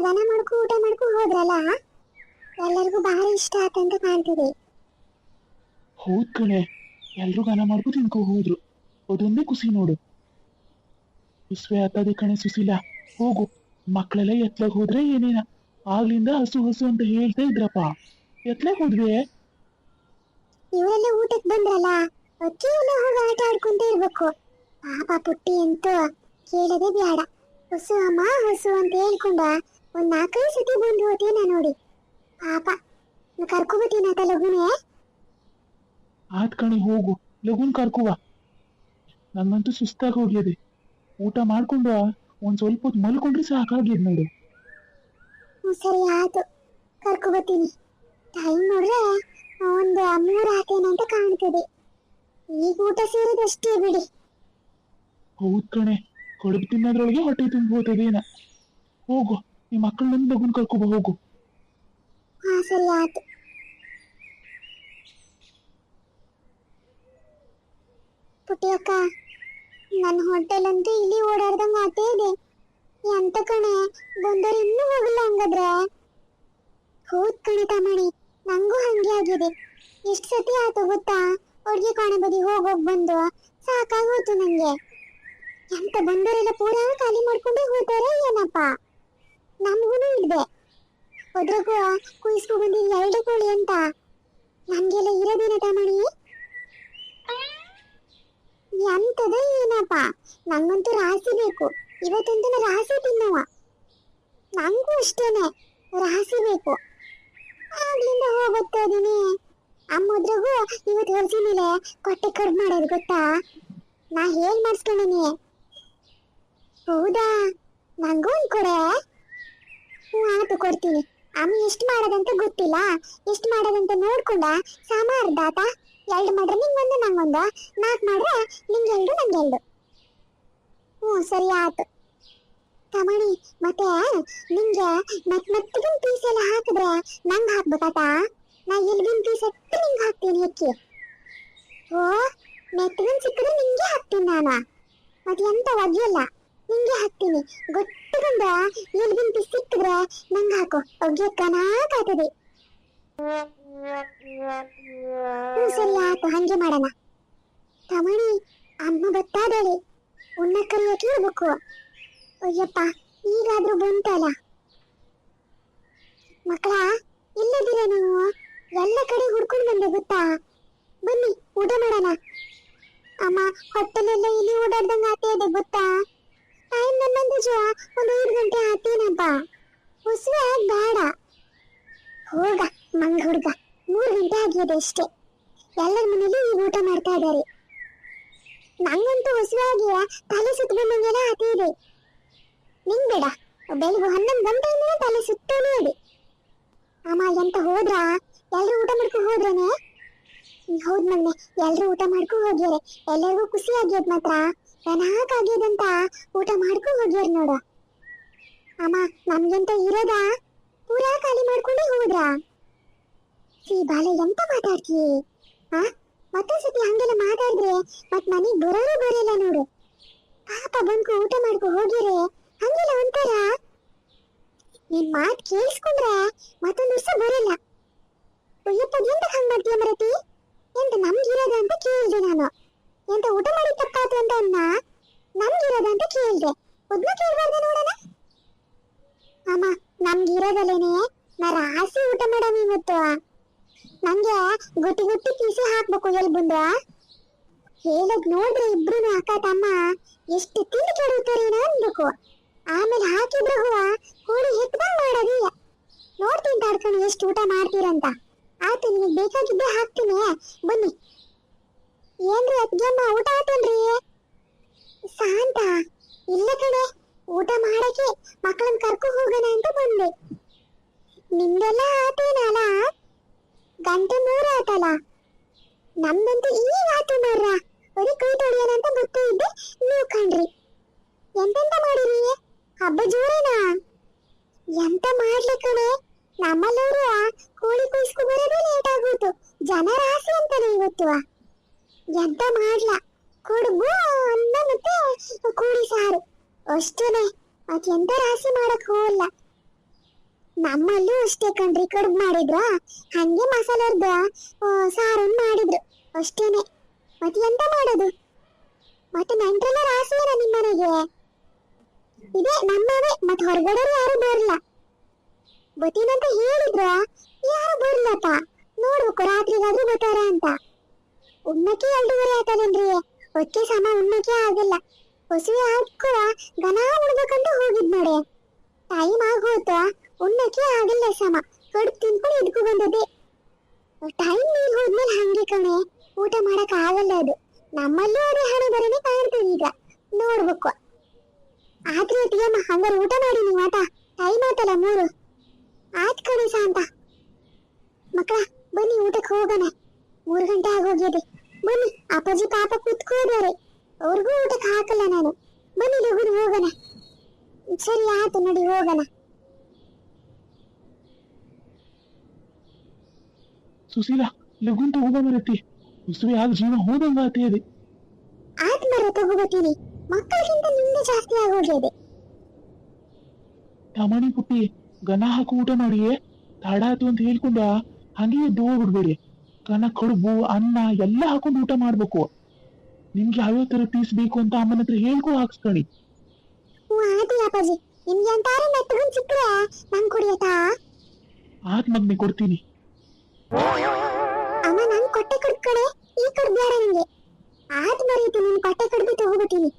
ಘನ ಮಾಡ್ಕೊ ಊಟ ಮಾಡ್ಕೊ ಹೋದ್ರಲ್ಲ? ಎಲ್ಲರಿಗೂ ಬಹಳ ಇಷ್ಟ ಆತಂತ ಕಾಣ್ತಿದೆ. ಹೌದ್ ಕಣೆ. ಎಲ್ರು ಗಾನ ಮಾಡ್ಕೊ ತಿನ್ಕೊ ಹೋದ್ರು. ಅದೊಂದೇ ಖುಷಿ ನೋಡು. ಉಸ್ವೆ ಆತದೆ ಕಣೆ ಸುಶೀಲ. ಹೋಗು. ಮಕ್ಕಳೆಲ್ಲ ಎತ್ಲಾಗ ಹೋದ್ರೆ ಏನೇನ? ಆಗ್ಲಿಂದ ಹಸು ಹಸು ಅಂತ ಹೇಳ್ತಾ ಇದ್ರಪ್ಪ. ಎತ್ಲಾಗ ಹೋದ್ವಿ? ಇವರೆಲ್ಲ ಊಟಕ್ ಬಂದ್ರಲ್ಲ? ಎಲ್ಲ ಹೋಗಿ ಆಟ ಆಡ್ಕೊಂತ ಇರ್ಬೇಕು. ಪಾಪ ಪುಟ್ಟಿ ಅಂತೂ ಕೇಳದೆ ಬ್ಯಾಡ. ಹಸು ಅಮ್ಮ ಹಸು ಅಂತ ಹೇಳ್ಕೊಂಡ ಒಂದ್ ನಾಲ್ಕೈದು ಸತಿ ಬಂದು ಹೋತೇನ ನೋಡಿ. ಪಾಪ. ಕರ್ಕೊಬತ್ತೀನಾತ ಲಗುನೆ ಆತ್ ಕಣಿ ಹೋಗು. ಲಗುನ್ ಕರ್ಕುವ. ನಂಗಂತೂ ಸುಸ್ತಾಗಿ ಹೋಗ್ಯದೆ. ಊಟ ಮಾಡ್ಕೊಂಡು ಒಂದ್ ಸ್ವಲ್ಪ ಹೊತ್ತು ಮಲ್ಕೊಂಡ್ರೆ ಸಾಕಾಗ್ಯದ ನೋಡು. ಹ್ಮ್, ಸರಿ ಆಯ್ತು. ಕರ್ಕೋಬತ್ತೀನಿ ಟೈಮ್ ನೋಡ್ರೆ ಒಂದು ಮೂರು ಅಂತ ಕಾಣ್ತದೆ. ಈಗ ಊಟ ಸೇರಿದಷ್ಟೇ ಬಿಡಿ. ಹೌದ್ ಕಣೆ. ಕಡುಬು ತಿನ್ನೋದ್ರೊಳಗೆ ಹೊಟ್ಟೆ ತುಂಬ ಹೋಗ್ತದೇನ ಹೋಗು. ಈ ಮಕ್ಕಳನ್ನ ಮಗುನ್ ಹೋಗು. ಹಾ, ಸರಿ ಅಕ್ಕ ನನ್ನ ಹೋಟೆಲಂತೂ ಇಲ್ಲಿ ಓಡಾಡ್ದಂಗ ಆತೇ ಇದೆ. ಎಂತ ಕಣೆ ಬಂದವ್ರು ಇನ್ನೂ ಹೋಗಿಲ್ಲ ಹಂಗಾದ್ರೆ? ಹೌದ್ ಕಣೆ ತಮಣಿ ನಂಗೂ ಹಂಗೆ ಆಗಿದೆ. ಎಷ್ಟು ಸತಿ ಆಯ್ತು ಗೊತ್ತಾ? ಅವ್ರಿಗೆ ಕಾಣೆ ಬದಿ ಹೋಗೋಗ್ ಬಂದು ಸಾಕಾಗೋಯ್ತು ನಂಗೆ. ಎಂತ ಬಂದವರೆಲ್ಲ ಪೂರ ಖಾಲಿ ಮಾಡ್ಕೊಂಡೇ ಹೋಗ್ತಾರೆ ಏನಪ್ಪ? ನಮಗೂ ಇಲ್ಲದೆ ಅದ್ರಗೂ ಕುಯಿಸ್ಕೊ ಬಂದಿ ಎರಡು ಕೋಳಿ ಅಂತ. ನಮ್ಗೆಲ್ಲ ಇರೋದೇನ ತಮಣಿ ಎಂತದ ಏನಪ್ಪ. ನಂಗಂತೂ ರಾಸಿ ಬೇಕು. ಇವತ್ತಂತೂ ನಾ ರಾಸಿ ತಿನ್ನವ. ನಂಗೂ ಅಷ್ಟೇನೆ ರಾಸಿ ಬೇಕು. ಆಗ್ಲಿಂದ ಹೋಗ್ತಾ ಇದೀನಿ. ಅಮ್ಮದ್ರಗೂ ಇವತ್ತು ಹೊಲಸಿ ಮೇಲೆ ಕೊಟ್ಟೆ ಕಡ್ ಮಾಡೋದು ಗೊತ್ತಾ? ನಾ ಹೇಗ್ ಮಾಡಿಸ್ಕೊಂಡೀನಿ ಹೌದಾ? ನಂಗೂ ಒಂದ್ ಕೊಡೆ. ಆಯ್ತು ಕೊಡ್ತೀನಿ. ಅಮ್ಮ ಎಷ್ಟು ಮಾಡೋದಂತ ಗೊತ್ತಿಲ್ಲ. ಎಷ್ಟು ಮಾಡೋದಂತ ನೋಡ್ಕೊಂಡ ಸಾಮ ಅರ್ಧಾತ ಎರಡು ಮಾಡ್ರೆ ನಿಂಗೊಂದು ನಂಗೊಂದು ನಾಲ್ಕು ಮಾಡ್ರೆ ನಿಂಗೆ ಎರಡು ನಂಗೆ ಎರಡು ಹ್ಞೂ, ಸರಿ ಆಯ್ತು ತಮಣಿ, ಮತ್ತೆ ನಿಂಗೆ ಮತ್ ಮೆತ್ತಗಿನ ಪೀಸ್ ಎಲ್ಲ ಹಾಕಿದ್ರೆ ನಂಗೆ ಹಾಕ್ಬೇಕಾತ ನಾ ಎಲ್ಗಿನ ಪೀಸ್ ಎತ್ತು ನಿಂಗೆ ಹಾಕ್ತೀನಿ ಹೆಚ್ಚು ಓ ಮೆತ್ತಗಿನ ಸಿಕ್ಕಿದ್ರೆ ನಿಂಗೆ ಹಾಕ್ತೀನಿ ನಾನು. ಮತ್ತೆ ಎಂತ ಒಗೆಯಲ್ಲ. ನಿಂಗೆ ಹಾಕ್ತೀನಿ. ಗೊತ್ತಗೊಂಡ ಪೀಸ್ ಸಿಕ್ಕಿದ್ರೆ ನಂಗೆ ಹಾಕು. ಅಗ್ಗೆ ಕನಾಕಾಗ್ತದೆ ಹ್ಞೂ, ಸರಿ, ಆಯ್ತು. ಹಂಗೆ ಮಾಡೋಣ. ತಮಣಿ ಅಮ್ಮ ಬತ್ತಾದಳೆ ಉಣ್ಣ ಕರಿಯಕ್ಕೆ ಇರ್ಬೇಕು ಅಯ್ಯಪ್ಪ, ಈಗಾದ್ರೂ ಬಂತಲ್ಲ ಮಕ್ಕಳ ಇಲ್ಲದಿರ ನೀವು? ಎಲ್ಲ ಕಡೆ ಹುಡ್ಕೊಂಡು ಬಂದೆ, ಗೊತ್ತಾ? ಬನ್ನಿ, ಊಟ ಮಾಡೋಣ. ಅಮ್ಮ, ಹೊಟ್ಟೆಲೆಲ್ಲ ಇಲ್ಲಿ ಓಡಾಡ್ದಂಗ ಆತ ಇದೆ, ಗೊತ್ತಾ? ಟೈಮ್ ಜೋ, ಒಂದು ಐದು ಗಂಟೆ ಆತೇನಪ್ಪ ಉಸ್ವೆ ಬೇಡ. ಹೋಗ, ಮಂಗ ಹುಡುಗ. ಮೂರು ಗಂಟೆ ಆಗಿದೆ ಅಷ್ಟೇ. ಎಲ್ಲರ ಮನೇಲಿ ಈಗ ಊಟ ಮಾಡ್ತಾ ಇದ್ದಾರೆ. ನಂಗಂತೂ ಹೊಸವಾಗಿ ತಲೆ ಸುತ್ತ ಬಂದಂಗೆಲ್ಲ ಆತಿ ಇದೆ. ನಿಂಗ್ ಬೇಡ. ಬೆಳಿಗ್ಗೆ ಹನ್ನೊಂದು ಗಂಟೆಯಿಂದ ತಲೆ ಸುತ್ತಾನೆ ಇದೆ. ಅಮ್ಮ, ಎಂತ ಹೋದ್ರಾ? ಎಲ್ಲರೂ ಊಟ ಮಾಡ್ಕೊ ಹೋದ್ರೇನೆ? ಹೌದ್ ಮಗ್ನೆ ಎಲ್ರು ಊಟ ಮಾಡ್ಕೊ ಹೋಗ್ಯಾರೆ. ಎಲ್ಲರಿಗೂ ಖುಷಿ ಆಗ್ಯದ ಮಾತ್ರ. ಆಗ್ಯದಂತ ಊಟ ಮಾಡ್ಕೊಂಡು ಹೋಗ್ಯಾರ ನೋಡ. ಅಮ್ಮ, ನಮ್ಗೆಂತ ಇರೋದಾ? ಪೂರಾ ಖಾಲಿ ಮಾಡ್ಕೊಂಡೇ ಹೋದ್ರ? ಈ ಬಾಲೆ ಎಂತ ಮಾತಾಡ್ತೀಯ? ಆ? ಮತ್ತೊಂದ್ಸತಿ ಹಂಗೆಲ್ಲ ಮಾತಾಡಿದ್ರೆ ಮತ್ ಮನೆಗ್ ಬರೋರು ಬರಲ್ಲ ನೋಡು. ಪಾಪ ಬಂದ್ಕು ಊಟ ಮಾಡ್ಕೊ ಹೋಗಿರೆ ಹಂಗೆಲ್ಲ ಒಂಥರ ನಿನ್ ಮಾತ್ ಕೇಳಿಸ್ಕೊಂಡ್ರೆ ಮತ್ತೊಂದ್ ವರ್ಷ ಬರಲ್ಲ. ಅಯ್ಯಪ್ಪ ಎಂತ ಹಂಗ್ ಮಾಡ್ತೀಯ ಮರತಿ? ಎಂತ ನಮ್ಗಿರೋದ ಅಂತ ಕೇಳಿದೆ ನಾನು. ಎಂತ ಊಟ ಮಾಡಿ ತಪ್ಪಾತು ಅಂತ ಅನ್ನ ನಮ್ಗಿರೋದ ಅಂತ ಕೇಳ್ದೆ. ಒದ್ನ ಕೇಳ್ಬಾರ್ದೆ ನೋಡೋಣ. ಅಮ್ಮ, ನಮ್ಗಿರೋದಲ್ಲೇನೆ, ನಾ ರಾಸಿ ಊಟ ಮಾಡಮ್ ಇವತ್ತು. ನಂಗೆ ಗುಟ್ಟಿ ಗುಟ್ಟಿ ಪೀಸು ಹಾಕ್ಬೇಕು ಎಲ್ಲಿ ಬಂದ ಹೇಳದ್ ನೋಡ್ರಿ ಇಬ್ರು ಅಕ್ಕ ತಮ್ಮ, ಎಷ್ಟು ತಿಂದು ಕೆಡುತ್ತಾರೇನೋ ಅನ್ಬೇಕು ಆಮೇಲೆ ಹಾಕಿದ್ರೆ ಹೂವ? ಕೋಳಿ ಹೆಕ್ದಂಗ್ ಮಾಡೋದು ನೋಡ್ತೀನಿ ತಡ್ಕೊಂಡು ಎಷ್ಟು ಊಟ ಮಾಡ್ತೀರಂತ. ಆಯ್ತು ನಿಮಗೆ ಬೇಕಾಗಿದ್ದೆ ಹಾಕ್ತೀನಿ. ಬನ್ನಿ. ಏನ್ರಿ ಅತ್ಗೆಮ್ಮ ಊಟ ಆತೇನ್ರಿ ಶಾಂತ ಇಲ್ಲ ಕಡೆ ಊಟ ಮಾಡಕ್ಕೆ ಮಕ್ಕಳನ್ನ ಕರ್ಕೊ ಹೋಗೋಣ ಅಂತ ಬಂದೆ. ನಿಮ್ದೆಲ್ಲ ಆತೇನಲ್ಲ ಗಂಟೆ ಮೂರು ಆತಲ್ಲ ನಮ್ದಂತೂ ಈಗ ಆತು ನೋಡ್ರ ಬರೀ ಕೈ ತೊಳೆಯೋಣ ಅಂತ ಗೊತ್ತೇ ಇದ್ದೆ. ನೀವು ಕಣ್ರಿ. ಎಂತೆಂತ ಮಾಡಿರಿ? ಹಬ್ಬ ಜೋರೇನಾ? ಎಂತ ಮಾಡ್ಲಿ ಕಣೆ? ನಮ್ಮಲ್ಲವರು ಕೋಳಿ ಕೂಸ್ಕೊ ಬರೋದೇ ಲೇಟ್ ಆಗೋಯ್ತು. ಜನ ರಾಶಿ ಅಂತಾನೆ ಇವತ್ತು. ಎಂತ ಮಾಡ್ಲ? ಕೊಡುಗು ಅನ್ನ ಮತ್ತೆ ಕೋಳಿ ಸಾರು. ಅಷ್ಟೇನೆ. ಮತ್ ಎಂತ ರಾಶಿ ಮಾಡಕ್ ಹೋಗಲ್ಲ ನಮ್ಮಲ್ಲೂ ಅಷ್ಟೇ ಕಣ್ರಿ. ಕಡುಬು ಮಾಡಿದ್ರ. ಹಂಗೆ ಮಸಾಲರ್ದ ಸಾರನ್ ಮಾಡಿದ್ರು. ಅಷ್ಟೇನೆ. ಮತ್ತೆ ಎಂತ ಮಾಡೋದು? ಮತ್ತೆ ನೆಂಟ್ರೆಲ್ಲ ರಾಸಿಯಲ್ಲ ನಿಮ್ಮ ಮನೆಗೆ? ಇದೆ ನಮ್ಮವೇ, ಮತ್ತೆ ಹೊರಗಡೆ ಯಾರು ಬರಲ್ಲ ಬತ್ತೀನಂತ ಹೇಳಿದ್ರ? ಯಾರು ಬರ್ಲಪ್ಪ? ನೋಡ್ಬೇಕು, ರಾತ್ರಿಗಾದ್ರೂ ಬರ್ತಾರ ಅಂತ. ಉಣ್ಣಕ್ಕೆ ಎರಡೂವರೆ ಆಯ್ತದೇನ್ರಿ ಹೊಕ್ಕೆ ಸಮ ಉಣ್ಣಕ್ಕೆ ಆಗಿಲ್ಲ. ಹಸುವೆ ಹಾಕುವ ಗನ ಉಣ್ಬೇಕಂತ ಹೋಗಿದ್ ನೋಡಿ. ಟೈಮ್ ಆಗೋತ ಉಣ್ಣಕ್ಕೆ ಆಗಿಲ್ಲ ಸಮ. ಕಡ್ ತಿನ್ಕೊಂಡು ಇದಕ್ಕೂ ಬಂದದೆ ಟೈಮ್ ಮೇಲ್ ಹೋದ್ಮೇಲೆ ಹಂಗೆ ಕಣೆ. ಊಟ ಮಾಡಕ್ ಆಗಲ್ಲ ಅದು. ನಮ್ಮಲ್ಲೂ ಅದೇ ಹಣೆ ಬರನೆ ಕಾಣ್ತೀವಿ ಈಗ. ನೋಡ್ಬೇಕು. ಆದ್ರೆ ಅತ್ತಿಗೆಮ್ಮ ಹಂಗಾರೆ ಊಟ ಮಾಡಿ ನೀವು ಆಟ ಟೈಮ್ ಆತಲ್ಲ ಮೂರು. ಆಯ್ತು ಕಣೆ ಸಾಂತ ಮಕ್ಕಳ, ಬನ್ನಿ ಊಟಕ್ಕೆ ಹೋಗೋಣ. ಮೂರು ಗಂಟೆ ಆಗೋಗಿದೆ ಬನ್ನಿ ಅಪ್ಪಾಜಿ ಪಾಪ ಕೂತ್ಕೋದಾರೆ ಅವ್ರಿಗೂ ಊಟಕ್ಕೆ ಹಾಕಲ್ಲ ನಾನು. ಬನ್ನಿ ಹುಡುಗರು ಹೋಗೋಣ. ಸರಿ ಆಯ್ತು ನಡಿ ಹೋಗೋಣ. ಸುಶೀಲ ಲಗುನ್ ತಗೋಬ ಮರತಿ. ಉಸುವೆ ಆಗ ಜೀವ ಹೋದಂಗ ಅದೇ ಆಯ್ತು ಮರ ತಗೋಬತ್ತೀನಿ ಮಕ್ಕಳಿಗಿಂತ ನಿಮ್ದೆ ಜಾಸ್ತಿ ಆಗೋಗಿದೆ ತಮಣಿ ಪುಟ್ಟಿ ಗನ ಹಾಕು ಊಟ ಮಾಡಿ ತಡ ಆತು ಅಂತ ಹೇಳ್ಕೊಂಡ ಹಂಗೆ ಎದ್ದು ಹೋಗ್ಬಿಡ್ಬೇಡಿ. ಕಣ ಕಡುಬು ಅನ್ನ ಎಲ್ಲ ಹಾಕೊಂಡು ಊಟ ಮಾಡ್ಬೇಕು. ನಿಮ್ಗೆ ಯಾವ ತರ ಪೀಸ್ ಬೇಕು ಅಂತ ಅಮ್ಮನ ಹತ್ರ ಹೇಳ್ಕೊ ಹಾಕ್ಸ್ಕೊಳ್ಳಿ. ಆತ್ ಮಗ್ನೆ ಕೊಡ್ತೀನಿ. ಅಮ್ಮ ನನ್ ಕೊಟ್ಟೆ ಕುಡ್ಕೊಳೆ ಈ ಕುಡ್ದಾರ ನಿಂಗೆ ಆತ್ ಮರೀತಿ ನಿನ್ ಕೊಟ್ಟೆ ಕುಡ್ಬಿಟ್ಟು ಹೋಗ್ಬಿಟ್ಟಿನಿ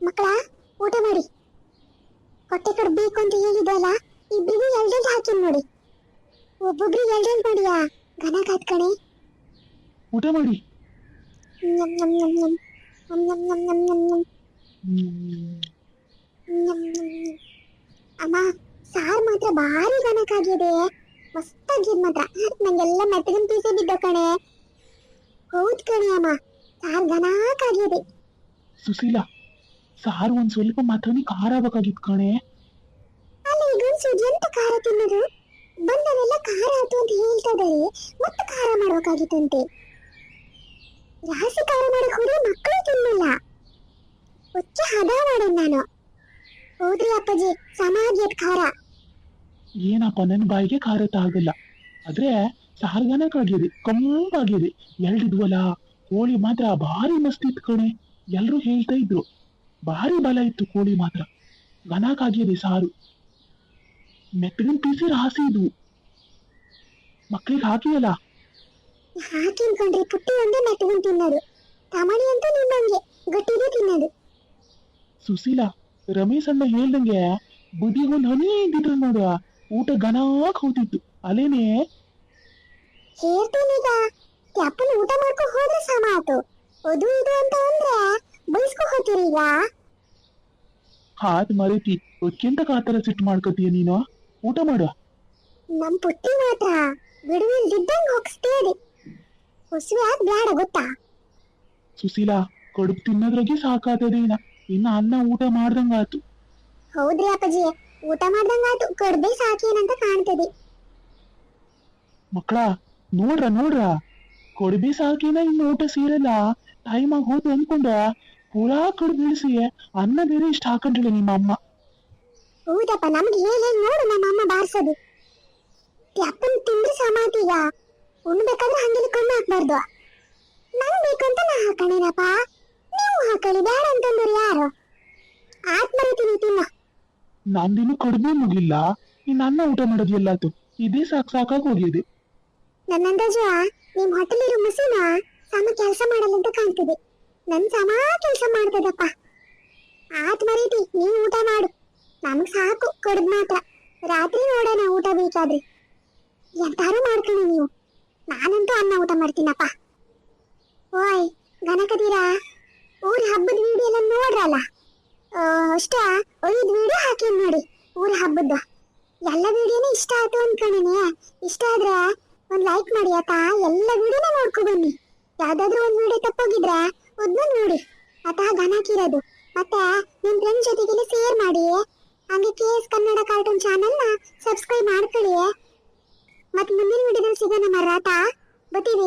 ಮಕ್ಕಳ ಊಟ ಮಾಡಿ. ಕೊಟ್ಟೆ ಕುಡ್ಬೇಕು ಅಂತ ಹೇಳಿದೆ ಅಲ್ಲ ಇಬ್ಬರಿಗೂ ಎಲ್ಡೆಲ್ಡ್ ಹಾಕಿ ನೋಡಿ. ಒಬ್ಬೊಬ್ರಿಗೆ ಎಲ್ಡೆಂಟ್ ಮಾಡಿಯಾ? ಘನ ಕಾತ್ಕಣೆ ಊಟ ಮಾಡಿ. ನಮ್ ನಮ್ ನಮ್ ನಮ್ ನಮ್ ನಮ್ ನಮ್ ನಮ್ ನಮ್ ನಮ್ ನಮ್ ನಮ್ ನಮ್. ಅಮ್ಮ ಸಾರ್ ಮಾತ್ರ ಭಾರಿ ಗನಕಾಗಿದೆ ಮಸ್ತಾಗಿದ್ ಮಾತ್ರ. ನಂಗೆಲ್ಲ ಮೆತ್ತಗಿನ ಪೀಸೆ ಬಿದ್ದ ಕಣೆ. ಹೌದ್ ಕಣೆ ಅಮ್ಮ. ಸಾರ್ ಗನಾಕಾಗಿದೆ ಸುಶೀಲಾ ಸಾರು ಒಂದ್ ಸ್ವಲ್ಪ ಮಾತ್ರನೇ ಖಾರ ಆಗಬೇಕಾಗಿತ್ತು ಕಣೆ. ಅಲ್ಲ ಈಗ ಸುಜಿ ಎಂತ ಖಾರ ತಿನ್ನೋದು? ಬಂದವೆಲ್ಲ ಖಾರ ಆಯ್ತು ಅಂತ ಹೇಳ್ತಾ ಇದಾರೆ ಮತ್ತೆ ಖಾರ ಮಾಡ್ಬೇಕಾಗಿತ್ತಂತೆ ಜಾಸ್ತಿ ಖಾರ ಮಾಡಕ್ ಹೋದ್ರೆ ಮಕ್ಕಳು ತಿನ್ನಲ್ಲ. ಹುಚ್ಚ ಹದ ಮಾಡೇನ್ ನಾನು. ಹೌದ್ರಿ ಅಪ್ಪಾಜಿ, ಸಮಾಧಿ ಖಾರ. ಏನಪ್ಪ ನನ್ನ ಬಾಯಿಗೆ ಖಾರ ತಾಗಲ್ಲ ಆದ್ರೆ ಸಾರ್ಗನಕ್ಕಾಗಿದೆ ಕಂಪಾಗಿದೆ ಎರಡಿದ್ವಲ್ಲ ಕೋಳಿ ಮಾತ್ರ ಭಾರಿ ಮಸ್ತ್ ಇತ್ತು ಕಣೆ. ಎಲ್ರು ಹೇಳ್ತಾ ಇದ್ರು, ಭಾರಿ ಬಲ ಇತ್ತು ಕೋಳಿ ಮಾತ್ರ. ಗನಕಾಗಿದೆ ಸಾರು. ಮೆತ್ತಗಿನ ಪೀಸಿ ರಹಸ್ಯ ಇದು. ಮಕ್ಕಳಿಗೆ ಹಾಕಿಯಲ್ಲ? ಹಾಕಿ ಅನ್ಕೊಂಡ್ರಿ ಪುಟ್ಟಿ ಒಂದೇ ಮೆತ್ತಗೊಂಡ್ ತಿನ್ನೋದು. ತಮಣಿ ಅಂತ ನಿಮ್ಮಂಗೆ ಗಟ್ಟಿಗೆ ತಿನ್ನೋದು. ಸುಶೀಲ ರಮೇಶ್ ಅಣ್ಣ ಹೇಳ್ದಂಗೆ ಬುದ್ಧಿಗೊಂದು ಹನಿ ಇದ್ದಿದ್ರು ನೋಡು ಊಟ ಗನಾಕ್ ಹೋಗ್ತಿತ್ತು. ಅಲೇನೆ ಹೇಳ್ತೀನೀಗ ಅಪ್ಪನ ಊಟ ಮಾಡ್ಕೊ ಹೋದ್ರೆ ಸಮ ಆತು ಅದು ಇದು ಅಂತ ಅಂದ್ರೆ ಬಯಸ್ಕೊ ಹೋಗ್ತೀರಿ ಈಗ? ಹಾತ್ ಮರೆತಿ ಅದಕ್ಕಿಂತ ಕಾತರ ಸಿಟ್ಟು ಮಾಡ್ಕೋತೀಯ ನೀನು? ಊಟ ಮಾಡು. ನಮ್ ಪುಟ್ಟಿ ಮಾತ್ರ ಬಿಡುವಿಲ್ದಿದ್ದಂಗ್ ಇದೆ ಹುಸುವೆ ಆದ್ ಬ್ಯಾಡ ಗೊತ್ತಾ? ಸುಶೀಲ ಕಡುಬು ತಿನ್ನೋದ್ರಾಗೆ ಸಾಕಾತದೇನ ಇನ್ನ ಅನ್ನ ಊಟ ಮಾಡ್ದಂಗಾತು ಹೌದ್ರಿ ಅಪ್ಪಾಜಿ. ಊಟ ಮಾಡ್ದಂಗಾಯ್ತು ಕಡ್ಬೆ ಸಾಕೇನಂತ ಕಾಣ್ತದೆ. ಮಕ್ಕಳ ನೋಡ್ರ ನೋಡ್ರ? ಕೊಡ್ಬಿ ಸಾಕಿನ ಇನ್ನು ಊಟ ಸೇರಲ್ಲ. ಟೈಮ್ ಆಗಿ ಹೋದ್ ಅನ್ಕೊಂಡ ಪೂರಾ ಕಡುಬು ಇಳಿಸಿ ಅನ್ನ ಬೇರೆ ಇಷ್ಟ ಹಾಕೊಂಡ್ರಿ ನಿಮ್ಮ ಅಮ್ಮ ಹೌದಪ್ಪ ನಮ್ಗೆ ಹೇಳಿ ನೋಡು ನಮ್ಮ ಅಮ್ಮ ಬಾರಿಸೋದು. ಅಪ್ಪನ್ ತಿಂದ್ರೆ ಸಮಾತಿಗ ಉಣ್ಬೇಕಾದ್ರೆ ಹಂಗೆ ಕಣ್ಣು ಹಾಕ್ಬಾರ್ದು. ನಂಗ್ ಬೇಕಂತ ನಾ ಹಾಕಣೇನಪ್ಪ. ನೀವು ಹಾಕಳಿ ಬೇಡ ಅಂತಂದ್ರೆ ಯಾರು? ಆತ್ಮರೀತಿನಿ ತಿನ್ನ ನಂದಿನ್ನು ಕಡಿಮೆ ಮುಗಿಲ್ಲ. ಇನ್ನು ಅನ್ನ ಊಟ ಮಾಡೋದು ಎಲ್ಲಾತು ಇದೇ ಸಾಕ್ ಸಾಕಾಗಿ ಹೋಗಿದೆ. ನನ್ನ ಅಂದಾಜು ನಿಮ್ ಇರೋ ಮುಸಿನ ಸಮ ಕೆಲಸ ಮಾಡಲ್ಲ ಅಂತ ಕಾಣ್ತಿದೆ. ನನ್ ಸಮ ಕೆಲಸ ಮಾಡ್ತದಪ್ಪ. ಆತ್ಮರೀತಿ ಮರೀತಿ ನೀವ್ ಊಟ ಮಾಡು. ನಮಗ್ ಸಾಕು, ಕಡ್ದ್ ಮಾತ್ರ. ರಾತ್ರಿ ನೋಡೋಣ ಊಟ ಬೇಕಾದ್ರೆ. ಎಂತಾರು ಮಾಡ್ಕೊಳ್ಳಿ ನೀವು. ನಾನಂತೂ ಅನ್ನ ಊಟ ಮಾಡ್ತೀನಪ್ಪ. ಓಯ್ ಗಣಕದೀರಾ ಊರ ಹಬ್ಬದ ವಿಡಿಯೋ ಎಲ್ಲ ನೋಡ್ರಲ್ಲ? ಅಷ್ಟೇ, ಐದು ವಿಡಿಯೋ ಹಾಕಿ ನೋಡಿ, ಊರ ಹಬ್ಬದ ಎಲ್ಲ ವಿಡಿಯೋನೇ ಇಷ್ಟ ಆಯ್ತು ಅನ್ಕೊಂಡಿನಿ. ಇಷ್ಟ ಆದ್ರೆ ಒಂದ್ ಲೈಕ್ ಮಾಡಿ ಆತಾ ಎಲ್ಲ ವಿಡಿಯೋನೇ ನೋಡ್ಕೊ ಬನ್ನಿ. ಯಾವ್ದಾದ್ರು ಒಂದ್ ವಿಡಿಯೋ ತಪ್ಪೋಗಿದ್ರೆ ಅದನ್ನ ನೋಡಿ. ಆತ ಗಣಕಿರೋದು ಮತ್ತೆ ನಿಮ್ ಫ್ರೆಂಡ್ ಜೊತೆಗೆಲ್ಲ ಶೇರ್ ಮಾಡಿ. ಹಂಗೆ ಕೆ ಎಸ್ ಕನ್ನಡ ಕಾರ್ಟೂನ್ ಚಾನೆಲ್ನ ಸಬ್ಸ್ಕ್ರೈಬ್ ಮಾಡ್ಕೊಳ್ಳಿ ಮತ್ತೆ ಮುಂದಿನ ವಿಡಿಯೋದಲ್ಲಿ ಸಿಗೋಣ ಮರಾಟ ಬತ್ತೀವಿ